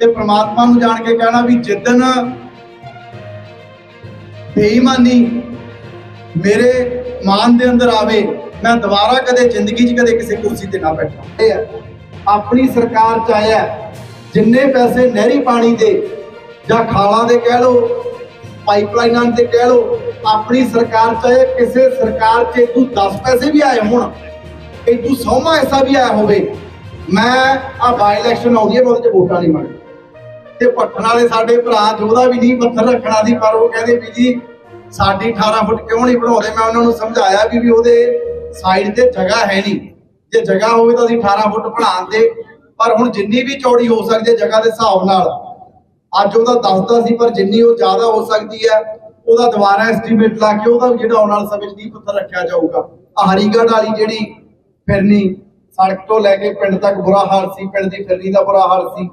ਤੇ ਪ੍ਰਮਾਤਮਾ ਨੂੰ ਜਾਣ ਕੇ ਕਹਿਣਾ ਵੀ ਜਿੱਦਨ ਬੇਈਮਾਨੀ ਮੇਰੇ ਮਾਨ ਦੇ ਅੰਦਰ ਆਵੇ, ਮੈਂ ਦੁਬਾਰਾ ਕਦੇ ਜ਼ਿੰਦਗੀ 'ਚ ਕਦੇ ਕਿਸੇ ਕੁਰਸੀ ਤੇ ਨਾ ਬੈਠਾਂ। ਇਹ ਆਪਣੀ ਸਰਕਾਰ ਚ ਆਇਆ ਜਿੰਨੇ ਪੈਸੇ ਨਹਿਰੀ ਪਾਣੀ ਦੇ ਜਾਂ ਖਾਲਾਂ ਦੇ ਕਹਿ ਲਓ, ਪਾਈਪਲਾਈਨਾਂ 'ਤੇ ਕਹਿ ਲਓ, ਆਪਣੀ ਸਰਕਾਰ ਚ ਆਇਆ ਕਿਸੇ ਸਰਕਾਰ 'ਚ ਤੂੰ 10 ਪੈਸੇ ਵੀ ਆਏ ਹੋਣ ਇਹ ਤੂੰ ਸੌਮਾ ਐਸਾ ਵੀ ਆਇਆ ਹੋਵੇ, ਮੈਂ ਆ ਬਾਈ ਇਲੈਕਸ਼ਨ ਆਉਂਦੀ ਹੈ, ਮੈਂ ਉਹਦੇ ਚ ਵੋਟਾਂ ਨਹੀਂ ਮੰਗਦਾ ਤੇ ਭੱਟਣ ਵਾਲੇ ਸਾਡੇ ਭਰਾ ਜੋਦਾ ਵੀ ਨਹੀਂ ਪੱਥਰ ਰੱਖਣਾ ਸੀ ਪਰ ਉਹ ਕਹਿੰਦੇ ਵੀ ਜੀ, ਸਾਡੀ 18 ਫੁੱਟ ਕਿਉਂ ਨਹੀਂ ਬਣਾਉਂਦੇ? ਮੈਂ ਉਹਨਾਂ ਨੂੰ ਸਮਝਾਇਆ ਵੀ ਵੀ ਉਹਦੇ ਸਾਈਡ ਤੇ ਜਗ੍ਹਾ ਹੈ ਨਹੀਂ। ਜੇ ਜਗ੍ਹਾ ਹੋਵੇ ਤਾਂ ਅਸੀਂ 18 ਫੁੱਟ ਬਣਾਉਣ ਦੇ ਪਰ ਹੁਣ ਜਿੰਨੀ ਵੀ ਚੌੜੀ ਹੋ ਸਕਦੀ ਹੈ ਜਗ੍ਹਾ ਦੇ ਹਿਸਾਬ ਨਾਲ। ਅੱਜ ਉਹਦਾ ਦੱਸਦਾ ਸੀ, ਪਰ ਜਿੰਨੀ ਉਹ ਜ਼ਿਆਦਾ ਹੋ ਸਕਦੀ ਹੈ, ਉਹਦਾ ਦੁਬਾਰਾ ਐਸਟੀਮੇਟ ਲਾ ਕੇ ਉਹਦਾ ਜਿਹੜਾ ਆਉਣ ਵਾਲੇ ਸਮੇਂ 'ਚ ਨਹੀਂ ਪੱਥਰ ਰੱਖਿਆ ਜਾਊਗਾ। ਆਹ ਵਾਲੀ ਜਿਹੜੀ ਫਿਰਨੀ, ਸੜਕ ਤੋਂ ਲੈ ਕੇ ਪਿੰਡ ਤੱਕ ਬੁਰਾ ਹਾਲ ਸੀ, ਪਿੰਡ ਦੀ ਫਿਰਨੀ ਦਾ ਬੁਰਾ ਹਾਲ ਸੀ।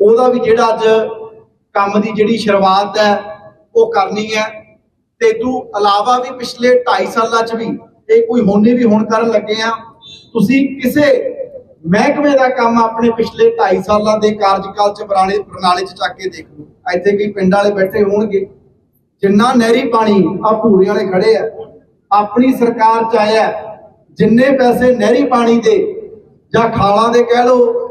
ਉਹਦਾ ਵੀ ਜਿਹੜਾ ਅੱਜ ਕੰਮ ਦੀ ਜਿਹੜੀ ਸ਼ੁਰੂਆਤ ਹੈ, ਉਹ ਕਰਨੀ ਹੈ। ਤੇ ਤੋਂ ਇਲਾਵਾ ਵੀ ਪਿਛਲੇ 2.5 ਸਾਲਾਂ ਚ ਵੀ ਇਹ ਕੋਈ ਹੋਣੇ ਵੀ ਹੁਣ ਕਰਨ ਲੱਗੇ ਆ। ਤੁਸੀਂ ਕਿਸੇ ਮਹਿਕਮੇ ਦਾ ਕੰਮ ਆਪਣੇ ਪਿਛਲੇ 2.5 ਸਾਲਾਂ ਦੇ ਕਾਰਜਕਾਲ ਚ, ਪੁਰਾਣੇ ਪ੍ਰਣਾਲੀ ਚ ਚੱਕ ਕੇ ਦੇਖ। ਲਓ ਇੱਥੇ ਕਈ ਪਿੰਡ ਵਾਲੇ ਬੈਠੇ ਹੋਣਗੇ। ਜਿੰਨਾ ਨਹਿਰੀ ਪਾਣੀ ਆ ਭੂਰੇ ਵਾਲੇ ਖੜੇ ਆ। ਆਪਣੀ ਸਰਕਾਰ ਚ ਆਇਆ। ਜਿੰਨੇ ਪੈਸੇ ਨਹਿਰੀ ਪਾਣੀ ਦੇ ਜਾਂ ਖਾਲਾਂ ਦੇ ਕਹਿ ਲਓ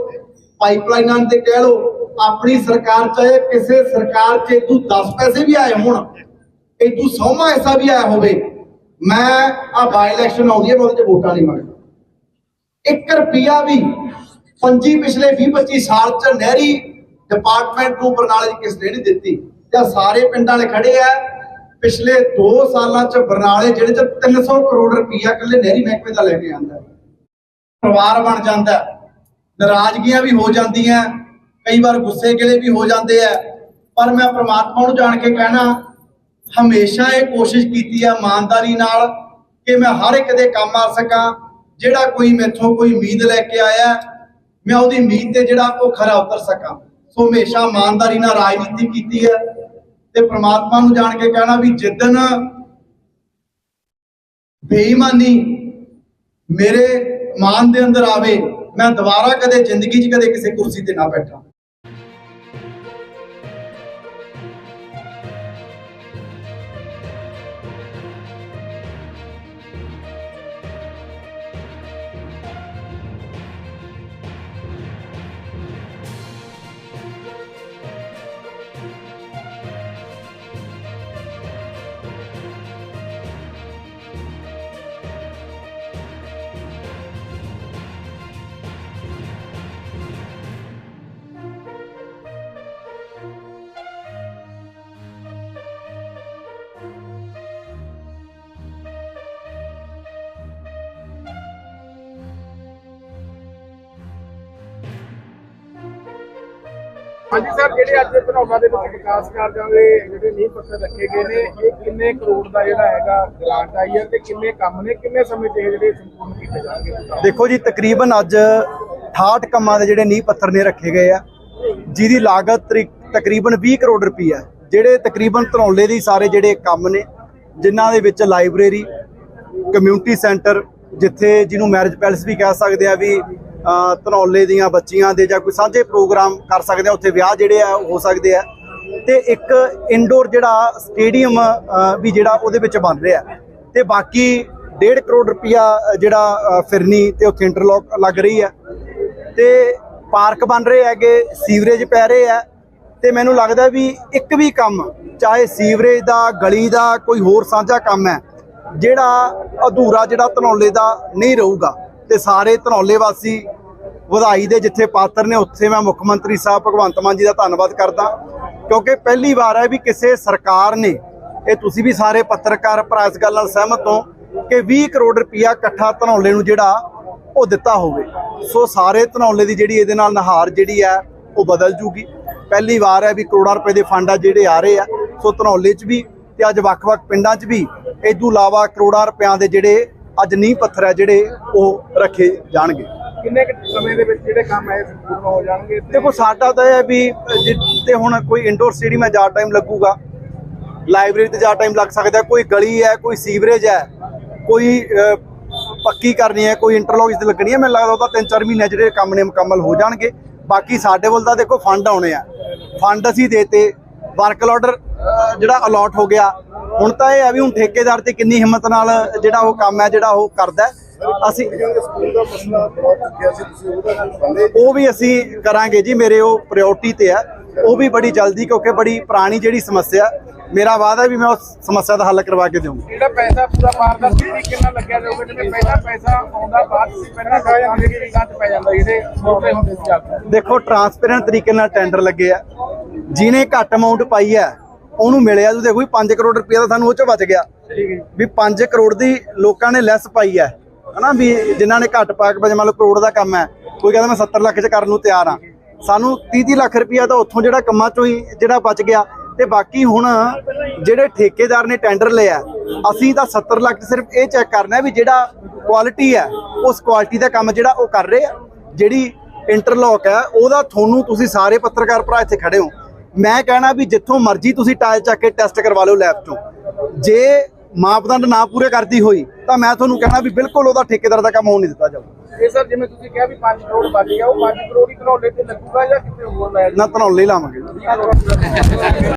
ਪਾਈਪਲਾਈਨਾਂ ਤੇ ਕਹਿ ਲਓ, ਆਪਣੀ ਸਰਕਾਰ ਚਾਹੇ ਕਿਸੇ ਸਰਕਾਰ ਚ ਤੂੰ 10 ਪੈਸੇ ਵੀ ਆਏ ਹੋਣ ਇਹ ਸੌਮਾ ਐਸਾ ਵੀ ਆਇਆ ਹੋਵੇ, ਮੈਂ ਆ ਬਾਈ ਇਲੈਕਸ਼ਨ ਆਉਂਦੀ ਹੈ, ਮੈਂ ਉਹਦੇ ਚ ਵੋਟਾਂ ਨਹੀਂ ਮੰਗਦਾ। 1 ਰੁਪਿਆ ਵੀ ਪੰਜੀ ਪਿਛਲੇ 20 25 ਸਾਲ ਚ ਨਹਿਰੀ ਡਿਪਾਰਟਮੈਂਟ ਨੂੰ ਬਰਨਾਲੇ ਦੀ ਕਿਸ ਨੇ ਨਹੀਂ ਦਿੱਤੀ, ਜਾਂ ਸਾਰੇ ਪਿੰਡਾਂ ਵਾਲੇ ਖੜੇ ਆ, ਪਿਛਲੇ 2 ਸਾਲਾਂ ਚ ਬਰਨਾਲੇ ਜਿਹੜੇ ਚ 300 ਕਰੋੜ ਰੁਪਈਆ ਇਕੱਲੇ ਨਹਿਰੀ ਮਹਿਕਮੇ ਦਾ ਲੈ ਕੇ ਆਂਦਾ ਪਰਿਵਾਰ ਬਣ ਜਾਂਦਾ ਨਾਰਾਜ਼ਗੀਆਂ ਵੀ ਹੋ ਜਾਂਦੀਆਂ, ਕਈ ਵਾਰ ਗੁੱਸੇ ਗਿਲੇ ਵੀ ਹੋ ਜਾਂਦੇ ਆ, ਪਰ ਮੈਂ ਪ੍ਰਮਾਤਮਾ ਨੂੰ ਜਾਣ ਕੇ ਕਹਿਣਾ, ਹਮੇਸ਼ਾ ਇਹ ਕੋਸ਼ਿਸ਼ ਕੀਤੀ ਹੈ ਇਮਾਨਦਾਰੀ ਨਾਲ ਕਿ ਮੈਂ ਹਰ ਇੱਕ ਦੇ ਕੰਮ ਆ ਸਕਾਂ, ਜਿਹੜਾ ਕੋਈ ਮੈਥੋਂ ਕੋਈ ਉਮੀਦ ਲੈ ਕੇ ਆਇਆ, ਮੈਂ ਉਹਦੀ ਉਮੀਦ ਤੇ ਜਿਹੜਾ ਉਹ ਖਰਾ ਉਤਰ ਸਕਾਂ। ਸੋ ਹਮੇਸ਼ਾ ਇਮਾਨਦਾਰੀ ਨਾਲ ਰਾਜਨੀਤੀ ਕੀਤੀ ਹੈ ਤੇ ਪ੍ਰਮਾਤਮਾ ਨੂੰ ਜਾਣ ਕੇ ਕਹਿਣਾ ਵੀ ਜਿੱਦਨ ਬੇਈਮਾਨੀ ਮੇਰੇ ਮਾਨ ਦੇ ਅੰਦਰ ਆਵੇ ਮੈਂ ਦੁਬਾਰਾ ਕਦੇ ਜ਼ਿੰਦਗੀ 'ਚ ਕਦੇ ਕਿਸੇ ਕੁਰਸੀ ਤੇ ਨਾ ਬੈਠਾਂ। ਹਾਂਜੀ ਸਰ, ਜਿਹੜੇ ਅੱਜ ਧਨੌਲਾ ਦੇ ਵਿੱਚ ਵਿਕਾਸ ਕਾਰਜਾਂ ਦੇ ਜਿਹੜੇ ਨੀਂਹ ਪੱਥਰ ਰੱਖੇ ਗਏ ਨੇ, ਇਹ ਕਿੰਨੇ ਕਰੋੜ ਦਾ ਜਿਹੜਾ ਹੈਗਾ ਗ੍ਰਾਂਟ ਆਈ ਹੈ ਤੇ ਕਿੰਨੇ ਕੰਮ ਨੇ, ਕਿੰਨੇ ਸਮੇਂ 'ਚ ਇਹ ਜਿਹੜੇ ਸੰਪੂਰਨ ਕੀਤੇ ਜਾਣਗੇ? ਦੇਖੋ ਜੀ, ਤਕਰੀਬਨ ਅੱਜ 68 ਕੰਮਾਂ ਦੇ ਜਿਹੜੇ ਨੀਂਹ ਪੱਥਰ ਨੇ ਰੱਖੇ ਗਏ ਆ, ਜਿਹਦੀ ਲਾਗਤ ਤਰੀ- ਤਕਰੀਬਨ 20 ਕਰੋੜ ਰੁਪਈਆ ਜਿਹੜੇ ਤਕਰੀਬਨ ਧਨੌਲੇ ਦੇ ਸਾਰੇ ਜਿਹੜੇ ਕੰਮ ਨੇ, ਜਿਨ੍ਹਾਂ ਦੇ ਵਿੱਚ ਲਾਇਬ੍ਰੇਰੀ, ਕਮਿਊਨਿਟੀ ਸੈਂਟਰ, ਜਿੱਥੇ ਜਿਹਨੂੰ ਮੈਰਿਜ ਪੈਲਸ ਵੀ ਕਹਿ ਸਕਦੇ ਆ ਵੀ ਧਨੌਲੇ ਦੀਆਂ ਬੱਚੀਆਂ ਦੇ ਜਾਂ ਕੋਈ ਸਾਂਝੇ ਪ੍ਰੋਗਰਾਮ ਕਰ ਸਕਦੇ ਆ, ਉੱਥੇ ਵਿਆਹ ਜਿਹੜੇ ਆ ਹੋ ਸਕਦੇ ਆ। ਤੇ ਇੱਕ ਇਨਡੋਰ ਜਿਹੜਾ ਸਟੇਡੀਅਮ ਵੀ ਜਿਹੜਾ ਉਹਦੇ ਵਿੱਚ ਬਣ ਰਿਹਾ। ਤੇ ਬਾਕੀ 1.5 ਕਰੋੜ ਰੁਪਇਆ ਜਿਹੜਾ ਫਿਰਨੀ ਤੇ ਉੱਥੇ ਇੰਟਰਲੌਕ ਲੱਗ ਰਹੀ ਹੈ ਤੇ ਪਾਰਕ ਬਣ ਰਹੇ ਹੈਗੇ, ਸੀਵਰੇਜ ਪੈ ਰਹੇ ਆ। ਤੇ ਮੈਨੂੰ ਲੱਗਦਾ ਵੀ ਇੱਕ ਵੀ ਕੰਮ, ਚਾਹੇ ਸੀਵਰੇਜ ਦਾ, ਗਲੀ ਦਾ, ਕੋਈ ਹੋਰ ਸਾਂਝਾ ਕੰਮ ਹੈ, ਜਿਹੜਾ ਅਧੂਰਾ, ਜਿਹੜਾ ਧਨੌਲੇ ਦਾ ਨਹੀਂ ਰਹੂਗਾ। ਤੇ ਸਾਰੇ ਧਨੌਲੇ ਵਾਸੀ ਵਧਾਈ ਦੇ ਜਿੱਥੇ ਪਾਤਰ ਨੇ, ਉੱਥੇ ਮੈਂ ਮੁੱਖ ਮੰਤਰੀ ਸਾਹਿਬ ਭਗਵੰਤ ਮਾਨ ਜੀ ਦਾ ਧੰਨਵਾਦ ਕਰਦਾ। ਕਿਉਂਕਿ ਪਹਿਲੀ ਵਾਰ ਹੈ ਵੀ ਕਿਸੇ ਸਰਕਾਰ ਨੇ, ਇਹ ਤੁਸੀਂ ਵੀ ਸਾਰੇ ਪੱਤਰਕਾਰ ਭਰਾ ਇਸ ਗੱਲ ਨਾਲ ਸਹਿਮਤ ਹੋ ਕਿ 20 ਕਰੋੜ ਰੁਪਇਆ ਇਕੱਠਾ ਧਨੌਲੇ ਨੂੰ ਜਿਹੜਾ ਉਹ ਦਿੱਤਾ ਹੋਵੇ। ਸੋ ਸਾਰੇ ਧਨੌਲੇ ਦੀ ਜਿਹੜੀ ਇਹਦੇ ਨਾਲ ਨਹਾਰ ਜਿਹੜੀ ਹੈ, ਉਹ ਬਦਲ ਜੂਗੀ। ਪਹਿਲੀ ਵਾਰ ਹੈ ਵੀ ਕਰੋੜਾਂ ਰੁਪਏ ਦੇ ਫੰਡ ਆ ਜਿਹੜੇ ਆ ਰਹੇ ਆ। ਸੋ ਧਨੌਲੇ 'ਚ ਵੀ ਤੇ ਅੱਜ ਵੱਖ-ਵੱਖ ਪਿੰਡਾਂ 'ਚ ਵੀ ਇਹ ਤੋਂ ਇਲਾਵਾ ਕਰੋੜਾਂ ਰੁਪਿਆਂ ਦੇ ਜਿਹੜੇ ਅੱਜ ਨੀਂਹ ਪੱਥਰ ਹੈ ਜਿਹੜੇ ਉਹ ਰੱਖੇ ਜਾਣਗੇ। ਕਿੰਨੇ ਕੁ ਸਮੇਂ ਦੇ ਵਿੱਚ ਜਿਹੜੇ ਕੰਮ ਹੈ ਸੰਪੂਰਨ ਹੋ ਜਾਣਗੇ ਦੇਖੋ ਸਾਡਾ ਤਾਂ ਇਹ ਵੀ ਜਿੱਤੇ ਹੁਣ ਕੋਈ ਇੰਡੋਰ ਸਟੇਡੀਅਮ ਹੈ ਜ਼ਿਆਦਾ ਟਾਈਮ ਲੱਗੂਗਾ। ਲਾਇਬ੍ਰੇਰੀ ਤੇ ਜ਼ਿਆਦਾ ਟਾਈਮ ਲੱਗ ਸਕਦਾ ਕੋਈ ਗਲੀ ਹੈ ਕੋਈ ਸੀਵਰੇਜ ਹੈ ਕੋਈ ਪੱਕੀ ਕਰਨੀ ਹੈ ਕੋਈ ਇੰਟਰਲੌਕ ਤੇ ਲੱਗਣੀ ਹੈ। ਮੈਨੂੰ ਲੱਗਦਾ ਉਹਦਾ 3-4 ਮਹੀਨੇ ਜਿਹੜੇ ਕੰਮ ਨੇ ਮੁਕੰਮਲ ਹੋ ਜਾਣਗੇ। ਬਾਕੀ ਸਾਡੇ ਵੱਲ ਤਾਂ ਦੇਖੋ ਫੰਡ ਆਉਣੇ ਆ। ਫੰਡ ਅਸੀਂ ਦੇਤੇ। ਵਰਕ ਆਰਡਰ ਜਿਹੜਾ ਅਲਾਟ ਹੋ ਗਿਆ ਹੁਣ ਤਾਂ ਇਹ ਆ ਵੀ ਹੁਣ ਠੇਕੇਦਾਰ ਤੇ ਕਿੰਨੀ ਹਿੰਮਤ ਨਾਲ ਜਿਹੜਾ ਉਹ ਕੰਮ ਹੈ ਜਿਹੜਾ ਉਹ ਕਰਦਾ। ਅਸੀਂ ਦਾ ਉਹ ਵੀ ਅਸੀਂ ਕਰਾਂਗੇ ਜੀ ਮੇਰੇ ਉਹ ਪ੍ਰਾਇੋਰਟੀ ਤੇ ਆ ਉਹ ਵੀ ਬੜੀ ਜਲਦੀ ਕਿਉਂਕਿ ਬੜੀ ਪੁਰਾਣੀ ਜਿਹੜੀ ਸਮੱਸਿਆ ਮੇਰਾ ਵਾਅਦਾ ਵੀ ਮੈਂ ਉਸ ਸਮੱਸਿਆ ਦਾ ਹੱਲ ਕਰਵਾ ਕੇ ਦੇਵਾਂਗਾ। ਜਿਹੜਾ ਪੈਸਾ ਪੂਰਾ ਪਾਰਦਰਸ਼ੀ ਤਰੀਕੇ ਨਾਲ ਲੱਗਿਆ ਜਾਊਗਾ? ਜਿਵੇਂ ਪਹਿਲਾਂ ਪੈਸਾ ਆਉਂਦਾ ਬਾਅਦ ਸੀ ਪਹਿਲਾਂ ਖਾ ਜਾਂਦੇ ਕਿ ਗਾਂ ਚ ਪੈ ਜਾਂਦਾ ਜਿਹੜੇ ਛੋਟੇ ਹੁੰਦੇ ਸੀ ਦੇਖੋ ਟਰਾਂਸਪੇਰੈਂਟ ਤਰੀਕੇ ਨਾਲ ਟੈਂਡਰ ਲੱਗੇ ਆ। ਜਿਹਨੇ ਘੱਟ ਅਮਾਉਂਟ ਪਾਈ ਹੈ ਉਹਨੂੰ ਮਿਲਿਆ ਤੁਸੀਂ ਦੇਖੋ ਵੀ 5 ਕਰੋੜ ਰੁਪਏ ਦਾ ਸਾਨੂੰ ਉਹ ਚ ਬਚ ਗਿਆ। ਵੀ 5 ਕਰੋੜ ਦੀ ਲੋਕਾਂ ਨੇ ਲੈਸ ਪਾਈ ਹੈ। ਹਨਾ ਵੀ ਜਿਨ੍ਹਾਂ ਨੇ ਘੱਟ ਪਾ ਕੇ ਮੰਨ ਲਓ ਕਰੋੜ ਦਾ ਕੰਮ ਹੈ ਕੋਈ ਕਹਿੰਦਾ ਮੈਂ 70 ਲੱਖ ਚ ਕਰਨ ਨੂੰ ਤਿਆਰ ਆ ਸਾਨੂੰ 30 ਲੱਖ ਰੁਪਇਆ ਤਾਂ ਉੱਥੋਂ ਜਿਹੜਾ ਕੰਮਾਂ ਚੋਂ ਹੀ ਜਿਹੜਾ ਬਚ ਗਿਆ। ਤੇ ਬਾਕੀ ਹੁਣ ਜਿਹੜੇ ਠੇਕੇਦਾਰ ਨੇ ਟੈਂਡਰ ਲਿਆ ਅਸੀਂ ਤਾਂ 70 ਲੱਖ ਸਿਰਫ ਇਹ ਚੈੱਕ ਕਰਨਾ ਵੀ ਜਿਹੜਾ ਕੁਆਲਿਟੀ ਹੈ ਉਸ ਕੁਆਲਿਟੀ ਦਾ ਕੰਮ ਜਿਹੜਾ ਉਹ ਕਰ ਰਹੇ ਆ। ਜਿਹੜੀ ਇੰਟਰਲੌਕ ਹੈ ਉਹਦਾ ਤੁਹਾਨੂੰ ਤੁਸੀਂ ਸਾਰੇ ਪੱਤਰਕਾਰ ਭਰਾ ਇੱਥੇ ਖੜੇ ਹੋ। ਮੈਂ ਕਹਿਣਾ ਵੀ ਜਿੱਥੋਂ ਮਰਜ਼ੀ ਤੁਸੀਂ ਟਾਇਲ ਚੱਕ ਕੇ ਟੈਸਟ ਕਰਵਾ ਲਓ ਲੈਬ ਤੋਂ ਜੇ ਮਾਪਦੰਡ ਨਾ ਪੂਰੇ ਕਰਦੀ ਹੋਈ ਤਾਂ ਮੈਂ ਤੁਹਾਨੂੰ ਕਹਿਣਾ ਵੀ ਬਿਲਕੁਲ ਉਹਦਾ ਠੇਕੇਦਾਰ ਦਾ ਕੰਮ ਹੋਣ ਨਹੀਂ ਦਿੱਤਾ ਜਾਊਗਾ ਇਹ ਸਰ ਜਿਵੇਂ ਤੁਸੀਂ ਕਿਹਾ ਵੀ 5 ਕਰੋੜ ਬਚ ਗਿਆ ਉਹ 5 ਕਰੋੜ ਹੀ ਘਰੋਲੇ ਤੇ ਲੱਗੂਗਾ ਜਾਂ ਕਿਤੇ ਹੋਰ ਲੈ ਨਾ ਧਨੌਲੇ ਲਾਵਾਂਗੇ।